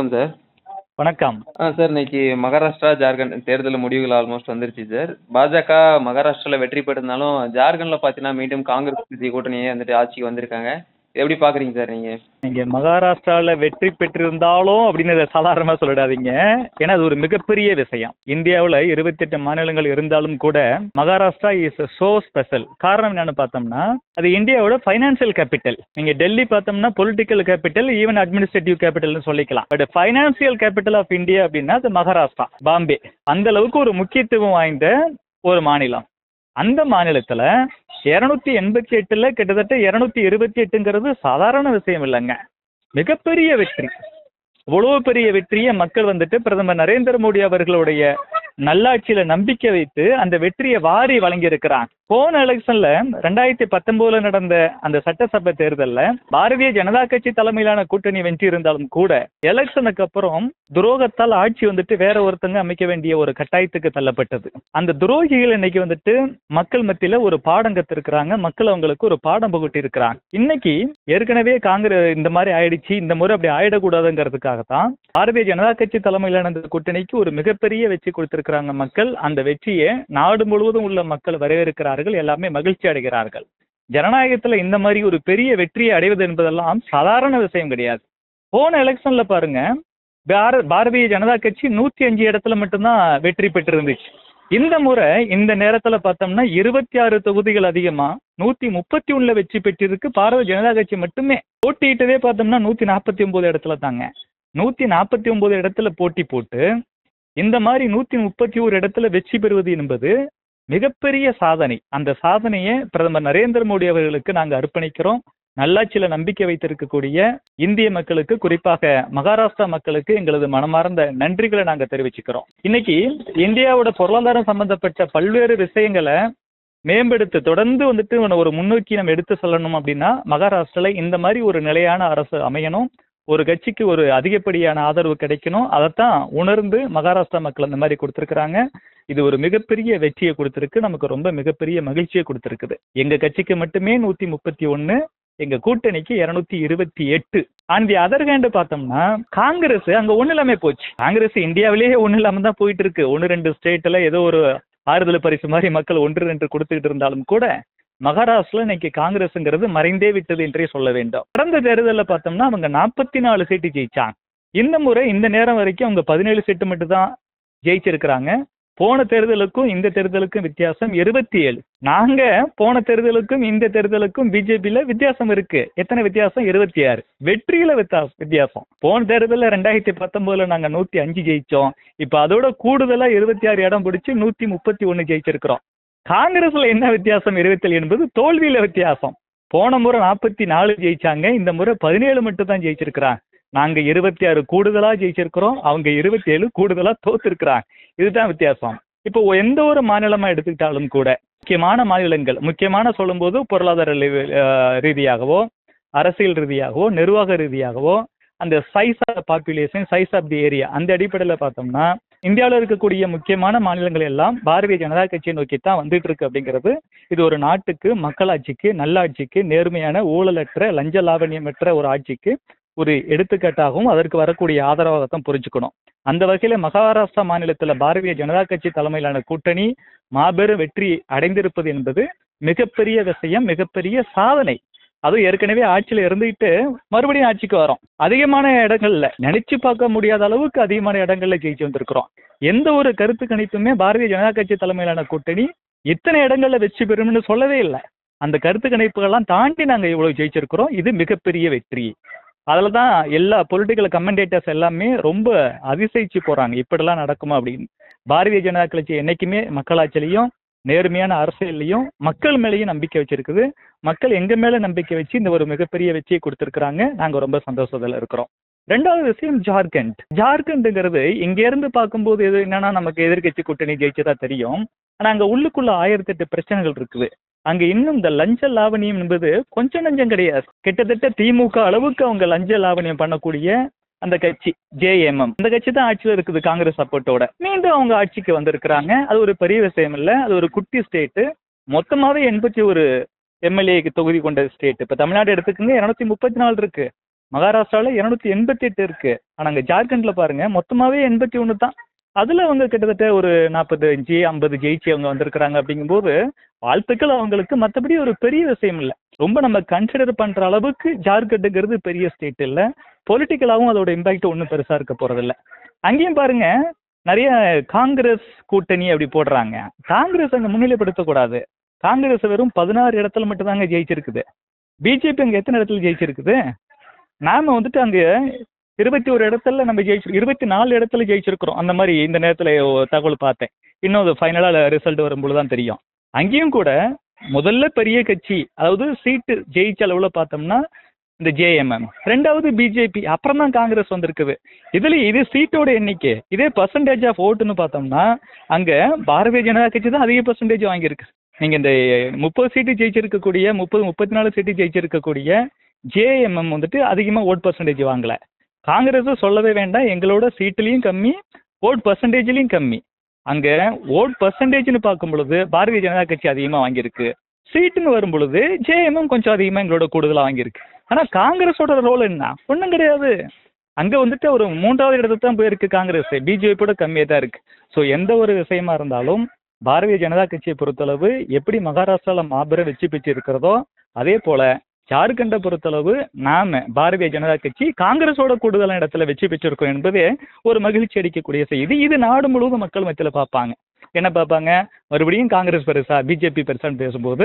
வணக்கம் சார் வணக்கம். ஆ சார் இன்னைக்கு மகாராஷ்டிரா ஜார்க்கண்ட் தேர்தல் முடிவுகள் ஆல்மோஸ்ட் வந்துருச்சு சார் பாஜக மகாராஷ்டிராவில் வெற்றி பெற்றிருந்தாலும் ஜார்க்கண்டில் பார்த்தீங்கன்னா மீண்டும் காங்கிரஸ் கட்சி கூட்டணியே வந்துட்டு ஆட்சிக்கு வந்திருக்காங்க. எப்படி பார்க்குறீங்க சார் நீங்கள் நீங்க மகாராஷ்டிரால வெற்றி பெற்றிருந்தாலும் அப்படின்னு அதை சாதாரணமா சொல்லிடாதீங்க. ஏன்னா அது ஒரு மிகப்பெரிய விஷயம். இந்தியாவில் இருபத்தெட்டு மாநிலங்கள் இருந்தாலும் கூட மகாராஷ்டிரா இஸ் சோ ஸ்பெஷல் காரணம் என்னன்னு பார்த்தோம்னா அது இந்தியாவோட ஃபைனான்சியல் கேபிட்டல் நீங்க டெல்லி பார்த்தோம்னா பொலிட்டிக்கல் கேபிட்டல் ஈவன் அட்மினிஸ்ட்ரேட்டிவ் கேபிட்டல்னு சொல்லிக்கலாம். But financial capital of India அப்படின்னா அது மகாராஷ்டிரா. பாம்பே. அந்த அளவுக்கு ஒரு முக்கியத்துவம் வாய்ந்த ஒரு மாநிலம். அந்த மாநிலத்தில் இரநூத்தி எண்பத்தி எட்டில் கிட்டத்தட்ட இரநூத்தி இருபத்தி எட்டுங்கிறது சாதாரண விஷயம் இல்லைங்க. மிகப்பெரிய வெற்றி. இவ்வளோ பெரிய வெற்றியை மக்கள் வந்துட்டு பிரதமர் நரேந்திர மோடி அவர்களுடைய நல்லாட்சியில நம்பிக்கை வைத்து அந்த வெற்றியை வாரி வழங்கியிருக்கிறாங்க. போன எலெக்ஷன்ல ரெண்டாயிரத்தி பத்தொன்பதுல நடந்த அந்த சட்டசபை தேர்தல்ல பாரதிய ஜனதா கட்சி தலைமையிலான கூட்டணி வென்றி இருந்தாலும் கூட எலெக்ஷனுக்கு அப்புறம் துரோகத்தால் ஆட்சி வந்துட்டு வேற ஒருத்தங்க அமைக்க வேண்டிய ஒரு கட்டாயத்துக்கு தள்ளப்பட்டது. அந்த துரோகிகள் இன்னைக்கு வந்துட்டு மக்கள் மத்தியில ஒரு பாடம் கத்திருக்கிறாங்க. மக்கள் அவங்களுக்கு ஒரு பாடம் புகட்டி இருக்கிறாங்க இன்னைக்கு ஏற்கனவே காங்கிரஸ் இந்த மாதிரி ஆயிடுச்சு இந்த முறை அப்படி ஆயிடக்கூடாதுங்கிறதுக்காகத்தான் பாரதிய ஜனதா கட்சி தலைமையிலான கூட்டணிக்கு ஒரு மிகப்பெரிய வெற்றி கொடுத்திருக்கிறாங்க மக்கள். அந்த வெற்றியை நாடு முழுவதும் உள்ள மக்கள் வரவேற்கிறார்கள். எல்லாமே மகிழ்ச்சி அடைகிறார்கள். ஜனநாயகத்துல இந்த மாதிரி ஒரு பெரிய வெற்றியை அடைவது என்பதெல்லாம் சாதாரண விஷயம் கிடையாது. போன எலெக்ஷன்ல பாருங்க பார- பாரதிய ஜனதா கட்சி நூத்தி அஞ்சு இடத்துல மட்டும்தான் வெற்றி பெற்றிருந்துச்சு. இந்த முறை இந்த நேரத்துல பார்த்தோம்னா இருபத்தி ஆறு தொகுதிகள் அதிகமா நூத்தி முப்பத்தி ஒண்ணுல வெற்றி பெற்றிருக்கு பாரதிய ஜனதா கட்சி மட்டுமே. போட்டியிட்டதே பார்த்தோம்னா நூத்தி நாற்பத்தி ஒன்பது இடத்துல தாங்க. நூத்தி நாற்பத்தி ஒன்பது இடத்துல போட்டி போட்டு இந்த மாதிரி நூத்தி முப்பத்தி ஒரு இடத்துல வெற்றி பெறுவது என்பது மிகப்பெரிய சாதனை. அந்த சாதனையை பிரதமர் நரேந்திர மோடி அவர்களுக்கு நாங்கள் அர்ப்பணிக்கிறோம். நல்லாட்சியில நம்பிக்கை வைத்திருக்கக்கூடிய இந்திய மக்களுக்கு குறிப்பாக மகாராஷ்டிரா மக்களுக்கு எங்களது மனமார்ந்த நன்றிகளை நாங்க தெரிவிச்சுக்கிறோம். இன்னைக்கு இந்தியாவோட பொருளாதாரம் சம்பந்தப்பட்ட பல்வேறு விஷயங்களை மேம்படுத்த தொடர்ந்து வந்துட்டு உன்னை ஒரு முன்னோக்கி நம்ம எடுத்து சொல்லணும் அப்படின்னா மகாராஷ்டிரால இந்த மாதிரி ஒரு நிலையான அரசு அமையணும். ஒரு கட்சிக்கு ஒரு அதிகப்படியான ஆதரவு கிடைக்கணும். அதைத்தான் உணர்ந்து மகாராஷ்டிரா மக்கள் அந்த மாதிரி கொடுத்துருக்குறாங்க. இது ஒரு மிகப்பெரிய வெற்றியை கொடுத்துருக்கு. நமக்கு ரொம்ப மிகப்பெரிய மகிழ்ச்சியை கொடுத்துருக்குது. எங்க கட்சிக்கு மட்டுமே நூத்தி முப்பத்தி ஒன்னு எங்க கூட்டணிக்கு இருநூத்தி இருபத்தி எட்டு. அந்த அதர் ஹேண்ட் பார்த்தோம்னா காங்கிரஸ் அங்க ஒண்ணு இல்லாம போச்சு. காங்கிரஸ் இந்தியாவிலேயே ஒண்ணு இல்லாம தான் போயிட்டு இருக்கு ஒன்னு ரெண்டு ஸ்டேட்ல ஏதோ ஒரு ஆறுதல் பரிசு மாதிரி மக்கள் ஒன்று ரெண்டு கொடுத்துக்கிட்டு இருந்தாலும் கூட மகாராஷ்டிரா இன்னைக்கு காங்கிரஸ்ங்கிறது மறைந்தே விட்டது என்றே சொல்ல வேண்டும். கடந்த தேர்தலில் பார்த்தோம்னா அவங்க நாற்பத்தி நாலு சீட்டு ஜெயிச்சாங்க. இந்த முறை இந்த நேரம் வரைக்கும் அவங்க பதினேழு சீட்டு மட்டும் தான் ஜெயிச்சிருக்கிறாங்க. போன தேர்தலுக்கும் இந்த தேர்தலுக்கும் வித்தியாசம் இருபத்தி ஏழு. நாங்க போன தேர்தலுக்கும் இந்த தேர்தலுக்கும் பிஜேபியில வித்தியாசம் இருக்கு. எத்தனை வித்தியாசம்? இருபத்தி ஆறு. வெற்றியில வித்தியாசம் வித்தியாசம். போன தேர்தலில் ரெண்டாயிரத்தி பத்தொன்பதுல நாங்க நூத்தி அஞ்சு ஜெயிச்சோம். இப்ப அதோட கூடுதலா இருபத்தி ஆறு இடம் பிடிச்சு நூத்தி முப்பத்தி ஒன்னு ஜெயிச்சிருக்கிறோம். காங்கிரஸ்ல என்ன வித்தியாசம்? இருபத்தேழு என்பது தோல்வியில வித்தியாசம். போன முறை நாற்பத்தி நாலு ஜெயிச்சாங்க. இந்த முறை பதினேழு மட்டும் தான் ஜெயிச்சிருக்கிறாங்க. நாங்க இருபத்தி ஆறு கூடுதலா ஜெயிச்சிருக்கிறோம். அவங்க இருபத்தி ஏழு கூடுதலா தோத்துருக்கிறாங்க. இதுதான் வித்தியாசம். இப்போ எந்த ஒரு மாநிலமா எடுத்துக்கிட்டாலும் கூட முக்கியமான மாநிலங்கள் முக்கியமான சொல்லும்போது பொருளாதார ரீதியாகவோ அரசியல் ரீதியாகவோ நிர்வாக ரீதியாகவோ அந்த size of population size of the area அந்த அடிப்படையில் பார்த்தோம்னா இந்தியாவில் இருக்கக்கூடிய முக்கியமான மாநிலங்கள் எல்லாம் பாரதிய ஜனதா கட்சியை நோக்கி தான் வந்துட்டு இருக்கு அப்படிங்கிறது. இது ஒரு நாட்டுக்கு மக்களாட்சிக்கு நல்லாட்சிக்கு நேர்மையான ஊழலற்ற லஞ்ச லாவண்யமற்ற ஒரு ஆட்சிக்கு ஒரு எடுத்துக்காட்டாகவும் அதற்கு வரக்கூடிய ஆதரவாகத்தான் புரிஞ்சுக்கணும். அந்த வகையில மகாராஷ்டிரா மாநிலத்தில் பாரதிய ஜனதா கட்சி தலைமையிலான கூட்டணி மாபெரும் வெற்றி அடைந்திருப்பது என்பது மிகப்பெரிய விஷயம் மிகப்பெரிய சாதனை. அதுவும் ஏற்கனவே ஆட்சியில இருந்துகிட்டு மறுபடியும் ஆட்சிக்கு வரோம். அதிகமான இடங்கள்ல நினைச்சு பார்க்க முடியாத அளவுக்கு அதிகமான இடங்கள்ல ஜெயிச்சு வந்திருக்கிறோம். எந்த ஒரு கருத்து கணிப்புமே பாரதிய ஜனதா கட்சி தலைமையிலான கூட்டணி இத்தனை இடங்கள்ல வெற்றி பெறும்னு சொல்லவே இல்லை. அந்த கருத்து கணிப்புகள்லாம் தாண்டி நாங்க இவ்வளவு ஜெயிச்சிருக்கிறோம். இது மிகப்பெரிய வெற்றி. அதில் தான் எல்லா பொலிட்டிக்கல் கமெண்டேட்டர்ஸ் எல்லாமே ரொம்ப அதிசயிச்சு போகிறாங்க இப்படிலாம் நடக்குமா அப்படின்னு. பாரதிய ஜனதா கட்சி என்னைக்குமே மக்களாட்சிலையும் நேர்மையான அரசியல்லையும் மக்கள் மேலேயும் நம்பிக்கை வச்சிருக்குது. மக்கள் எங்க மேல நம்பிக்கை வச்சு இந்த ஒரு மிகப்பெரிய வெற்றியை கொடுத்துருக்குறாங்க. நாங்கள் ரொம்ப சந்தோஷத்தில் இருக்கிறோம். ரெண்டாவது விஷயம் ஜார்க்கண்ட். ஜார்க்கண்ட்ங்கிறது இங்கேருந்து பார்க்கும்போது எது என்னன்னா நமக்கு எதிர்க்கட்சி கூட்டணி ஜெயிச்சதா தெரியும். ஆனால் அங்கே உள்ளுக்குள்ள ஆயிரத்தி எட்டு பிரச்சனைகள் இருக்குது. அங்க இன்னும் இந்த லஞ்ச லாவணியம் என்பது கொஞ்சம் நஞ்சம் கிடையாது. கிட்டத்தட்ட திமுக அளவுக்கு அவங்க லஞ்ச லாவணியம் பண்ணக்கூடிய அந்த கட்சி ஜேஎம்எம் அந்த கட்சி தான் ஆட்சியில் இருக்குது காங்கிரஸ் சப்போர்ட்டோட. மீண்டும் அவங்க ஆட்சிக்கு வந்திருக்கிறாங்க. அது ஒரு பெரிய விஷயம் இல்லை. அது ஒரு குட்டி ஸ்டேட்டு மொத்தமாகவே எண்பத்தி ஒரு எம்எல்ஏ தொகுதி கொண்ட ஸ்டேட் இப்போ தமிழ்நாடு எடுத்துக்கங்க இரநூத்தி முப்பத்தி நாலு இருக்கு. மகாராஷ்டிராவில் இரநூத்தி எண்பத்தி எட்டு இருக்கு. ஆனால் அங்கே ஜார்க்கண்டில் பாருங்க மொத்தமாகவே எண்பத்தி ஒன்று தான். அதில் அவங்க கிட்டத்தட்ட ஒரு நாற்பது அஞ்சு ஐம்பது ஜெயிச்சு அவங்க வந்திருக்கிறாங்க அப்படிங்கும்போது வாழ்த்துக்கள் அவங்களுக்கு. மற்றபடி ஒரு பெரிய விஷயம் இல்லை. ரொம்ப நம்ம கன்சிடர் பண்ணுற அளவுக்கு ஜார்க்கண்டுங்கிறது பெரிய ஸ்டேட் இல்லை. பொலிட்டிக்கலாகவும் அதோட இம்பாக்ட் ஒன்றும் பெருசாக இருக்க போகிறதில்ல அங்கேயும் பாருங்க நிறைய காங்கிரஸ் கூட்டணி அப்படி போடுறாங்க. காங்கிரஸ் அங்கே முன்னிலைப்படுத்தக்கூடாது. காங்கிரஸ் வெறும் பதினாறு இடத்துல மட்டும்தாங்க ஜெயிச்சிருக்குது. பிஜேபி அங்கே எத்தனை இடத்துல ஜெயிச்சிருக்குது? நாம வந்துட்டு அங்கே இருபத்தி ஒரு இடத்துல நம்ம ஜெயிச்சு இருபத்தி நாலு இடத்துல ஜெயிச்சிருக்கிறோம். அந்த மாதிரி இந்த நேரத்தில் தகவல் பார்த்தேன். இன்னும் அது ஃபைனலாக ரிசல்ட் வரும்போது தான் தெரியும். அங்கேயும் கூட முதல்ல பெரிய கட்சி அதாவது சீட்டு ஜெயிச்ச அளவில் பார்த்தோம்னா இந்த ஜேஎம்எம் ரெண்டாவது பிஜேபி அப்புறம் தான் காங்கிரஸ் வந்திருக்குது. இதுல இது சீட்டோட எண்ணிக்கை இதே பர்சன்டேஜ் ஆஃப் ஓட்டுன்னு பார்த்தோம்னா அங்க பாரதிய ஜனதா கட்சி தான் அதிக பர்சன்டேஜ் வாங்கியிருக்கு. நீங்க இந்த முப்பது சீட்டு ஜெயிச்சிருக்கக்கூடிய முப்பது முப்பத்தி நாலு சீட்டு ஜெயிச்சிருக்கக்கூடிய ஜேஎம்எம் வந்துட்டு அதிகமாக ஓட் பர்சன்டேஜ் வாங்கல. காங்கிரஸ் சொல்லவே வேண்டாம். எங்களோட சீட்டுலேயும் கம்மி ஓட் பர்சன்டேஜ்லேயும் கம்மி. அங்கே ஓட் பர்சன்டேஜ்னு பார்க்கும் பொழுது பாரதிய ஜனதா கட்சி அதிகமாக வாங்கியிருக்கு. சீட்டுன்னு வரும் பொழுது ஜேஎம்எம் கொஞ்சம் அதிகமாக எங்களோட கூடுதலாக வாங்கியிருக்கு. ஆனால் காங்கிரஸோட ரோல் என்ன? ஒன்றும் கிடையாது. அங்கே வந்துட்டு ஒரு மூன்றாவது இடத்துக்கு தான் போயிருக்கு காங்கிரஸ். பிஜேபியோட கம்மியாக தான் இருக்கு. ஸோ எந்த ஒரு விஷயமா இருந்தாலும் பாரதிய ஜனதா கட்சியை பொறுத்தளவு எப்படி மகாராஷ்டிராவில் மாபெரும் வெற்றி பெற்று இருக்கிறதோ அதே போல ஜார்க்கண்டை பொறுத்தளவு நாம பாரதிய ஜனதா கட்சி காங்கிரஸோட கூடுதலான இடத்துல வெற்றி பெற்றிருக்கோம் என்பது ஒரு மகிழ்ச்சி அளிக்கக்கூடிய செய்தி. இது நாடு முழுவதும் மக்கள் மத்தியில் பார்ப்பாங்க. என்ன பார்ப்பாங்க? மறுபடியும் காங்கிரஸ் பெருசா பிஜேபி பெருசான்னு பேசும்போது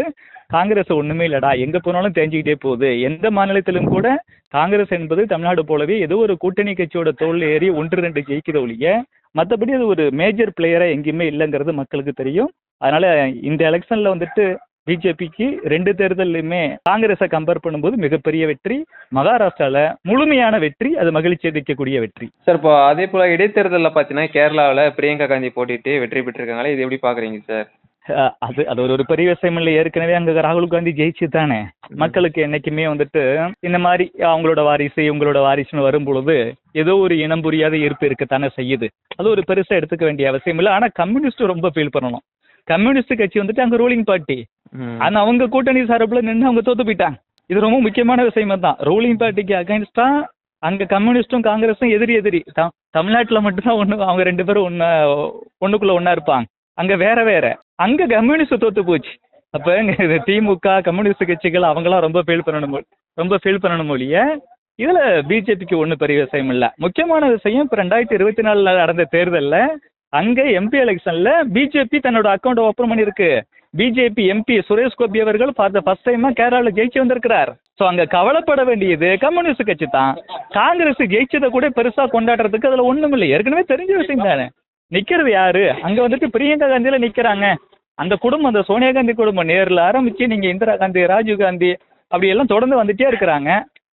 காங்கிரஸ் ஒண்ணுமே இல்லடா எங்க போனாலும் தெரிஞ்சுக்கிட்டே போகுது. எந்த மாநிலத்திலும் கூட காங்கிரஸ் என்பது தமிழ்நாடு போலவே ஏதோ ஒரு கூட்டணி கட்சியோட தோல் ஏறி ஒன்று ரெண்டு ஜெயிக்கிற ஒழிய மற்றபடி அது ஒரு மேஜர் பிளேயரா எங்கேயுமே இல்லைங்கிறது மக்களுக்கு தெரியும். அதனால இந்த எலெக்ஷன்ல வந்துட்டு பிஜேபிக்கு ரெண்டு தேர்தல்லையுமே காங்கிரஸை கம்பேர் பண்ணும்போது மிகப்பெரிய வெற்றி மகாராஷ்டிரால முழுமையான வெற்றி அது மகிழ்ச்சி அளிக்கக்கூடிய வெற்றி. சார் இப்போ அதே போல இடைத்தேர்தலில் பார்த்தீங்கன்னா கேரளாவில் பிரியங்கா காந்தி போட்டிட்டு வெற்றி பெற்றிருக்காங்களே இது எப்படி பார்க்குறீங்க சார்? அது அது ஒரு ஒரு பெரிய விஷயம் இல்லை. ஏற்கனவே அங்க ராகுல் காந்தி ஜெயிச்சு தானே மக்களுக்கு என்னைக்குமே வந்துட்டு இந்த மாதிரி அவங்களோட வாரிசு இவங்களோட வாரிசுன்னு வரும் பொழுது ஏதோ ஒரு இனம் புரியாத ஈர்ப்பு இருக்கத்தானே செய்யுது. அது ஒரு பெருசா எடுத்துக்க வேண்டிய அவசியம் இல்லை. ஆனா கம்யூனிஸ்ட் ரொம்ப ஃபீல் பண்ணணும். கம்யூனிஸ்ட் கட்சி வந்துட்டு அங்க ரூலிங் பார்ட்டி. ஆனா அவங்க கூட்டணி சார்புல நின்று அவங்க தோத்து போயிட்டாங்க. இது ரொம்ப முக்கியமான விஷயமா தான் ரூலிங் பார்ட்டிக்கு அகைன்ஸ்டா அங்க கம்யூனிஸ்டும் காங்கிரஸும் எதிரி எதிரி. தமிழ்நாட்டுல மட்டும்தான் ஒண்ணு அவங்க ரெண்டு பேரும் ஒண்ணா ஒண்ணுக்குள்ள ஒண்ணா இருப்பாங்க. அங்க வேற வேற. அங்க கம்யூனிஸ்ட் தோத்து போச்சு. அப்ப திமுக கம்யூனிஸ்ட் கட்சிகள் அவங்களாம் ரொம்ப ஃபீல் பண்ணணும் ரொம்ப ஃபீல் பண்ணணும் மொழிய இதுல பிஜேபிக்கு ஒன்றும் பெரிய விஷயம் இல்ல. முக்கியமான விஷயம் இப்ப ரெண்டாயிரத்தி இருபத்தி நாலுல நடந்த தேர்தல்ல அங்க எம்பி எலெக்ஷன்ல பிஜேபி தன்னோட அக்கௌண்ட் ஓப்பன் பண்ணிருக்கு பிஜேபி எம்பி சுரேஷ் கோபி அவர்கள் ஃபார் த ஃபர்ஸ்ட் டைமா கேரளாவில் ஜெயிச்சு வந்திருக்கிறார். ஸோ அங்க கவலைப்பட வேண்டியது கம்யூனிஸ்ட் கட்சி தான். காங்கிரஸ் ஜெயிச்சதை கூட பெருசா கொண்டாடுறதுக்கு அதுல ஒண்ணும் இல்லை. ஏற்கனவே தெரிஞ்ச விஷயம் தானே. நிக்கிறது யாரு? அங்க வந்துட்டு பிரியங்கா காந்தியில நிக்கிறாங்க. அந்த குடும்பம் அந்த சோனியா காந்தி குடும்பம் நேர்ல ஆரம்பிச்சு நீங்க இந்திரா காந்தி ராஜீவ் காந்தி அப்படி எல்லாம் தொடர்ந்து வந்துட்டே இருக்கிறாங்க.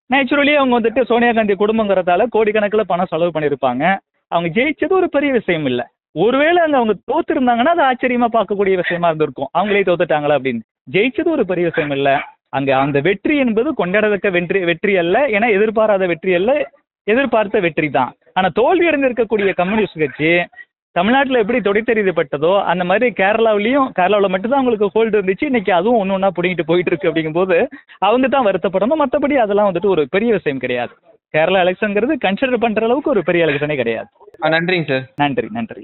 நேச்சுரலி அவங்க வந்துட்டு சோனியா காந்தி குடும்பங்கிறதால கோடிக்கணக்கில் பணம் செலவு பண்ணியிருப்பாங்க. அவங்க ஜெயிச்சது ஒரு பெரிய விஷயம் இல்லை. ஒருவேளை அங்க அவங்க தோத்துருந்தாங்கன்னா அது ஆச்சரியமா பார்க்கக்கூடிய விஷயமா இருந்திருக்கும். அவங்களே தோத்துட்டாங்களா அப்படின்னு. ஜெயிச்சது ஒரு பெரிய விஷயம் இல்லை. அங்க அந்த வெற்றி என்பது கொண்டாடத்தக்க வெற்றி வெற்றி அல்ல. ஏன்னா எதிர்பாராத வெற்றி அல்ல. எதிர்பார்த்த வெற்றி தான். ஆனா தோல்வி அடைந்திருக்கக்கூடிய கம்யூனிஸ்ட் கட்சி தமிழ்நாட்டில் எப்படி தொடைத்தறியப்பட்டதோ அந்த மாதிரி கேரளாவிலையும் கேரளாவில் மட்டும்தான் அவங்களுக்கு ஹோல்டு இருந்துச்சு. இன்னைக்கு அதுவும் ஒன்று ஒன்றா பிடிங்கிட்டு போயிட்டு இருக்கு அப்படிங்கும்போது அவங்க தான் வருத்தப்படணும். மற்றபடி அதெல்லாம் வந்துட்டு ஒரு பெரிய விஷயம் கிடையாது. கேரளா எலெக்ஷனுங்கிறது கன்சிடர் பண்ணுற அளவுக்கு ஒரு பெரிய எலெக்ஷனே கிடையாது. ஆ நன்றிங்க சார் நன்றி நன்றி.